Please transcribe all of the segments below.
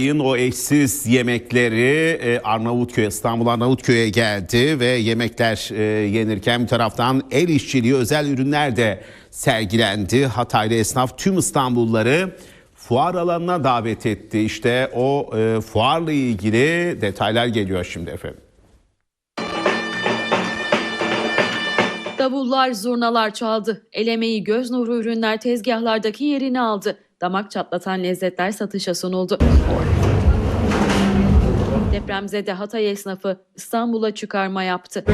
Yine o eşsiz yemekleri e, Arnavutköy, İstanbul Arnavutköy'e geldi ve yemekler e, yenirken bir taraftan el işçiliği özel ürünler de sergilendi. Hataylı esnaf tüm İstanbulluları fuar alanına davet etti. İşte o e, fuarla ilgili detaylar geliyor şimdi efendim. Davullar, zurnalar çaldı. El emeği göz nuru ürünler tezgahlardaki yerini aldı. Damak çatlatan lezzetler satışa sunuldu. Depremzede Hatay esnafı İstanbul'a çıkarma yaptı.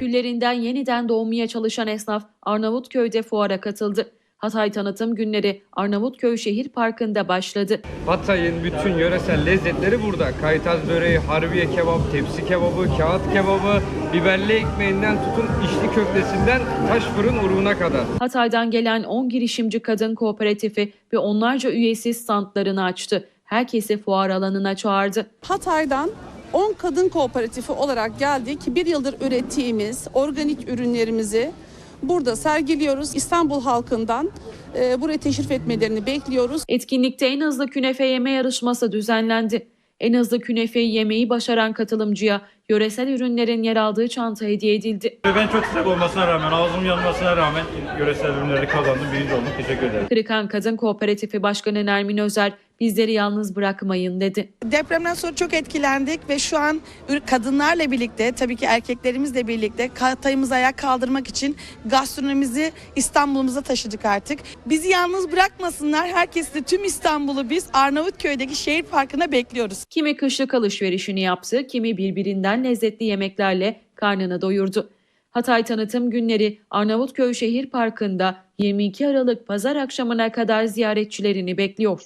Güllerinden yeniden doğmaya çalışan esnaf Arnavutköy'de fuara katıldı. Hatay Tanıtım Günleri Arnavutköy Şehir Parkı'nda başladı. Hatay'ın bütün yöresel lezzetleri burada. Kaytaz böreği, harbiye kebap, tepsi kebabı, kağıt kebabı, biberli ekmeğinden tutun içli köftesinden taş fırın uruna kadar. Hatay'dan gelen 10 girişimci kadın kooperatifi ve onlarca üyesi standlarını açtı. Herkesi fuar alanına çağırdı. Hatay'dan 10 kadın kooperatifi olarak geldik. Bir yıldır ürettiğimiz organik ürünlerimizi burada sergiliyoruz. İstanbul halkından e, buraya teşrif etmelerini bekliyoruz. Etkinlikte en hızlı künefe yeme yarışması düzenlendi. En hızlı künefeyi yemeyi başaran katılımcıya yöresel ürünlerin yer aldığı çanta hediye edildi. Ben çok sıcak olmasına rağmen, ağzım yanmasına rağmen yöresel ürünleri kazandım. Birinci oldum. Teşekkür ederim. Kırıkan Kadın Kooperatifi Başkanı Nermin Özer, bizleri yalnız bırakmayın dedi. Depremden sonra çok etkilendik ve şu an kadınlarla birlikte tabii ki erkeklerimizle birlikte Hatay'ımızı ayağa kaldırmak için gastronomimizi İstanbul'umuza taşıdık artık. Bizi yalnız bırakmasınlar. Herkesi tüm İstanbul'u biz Arnavutköy'deki şehir parkına bekliyoruz. Kimi kışlık alışverişini yaptı, kimi birbirinden lezzetli yemeklerle karnını doyurdu. Hatay Tanıtım Günleri Arnavutköy Şehir Parkı'nda 22 Aralık pazar akşamına kadar ziyaretçilerini bekliyor.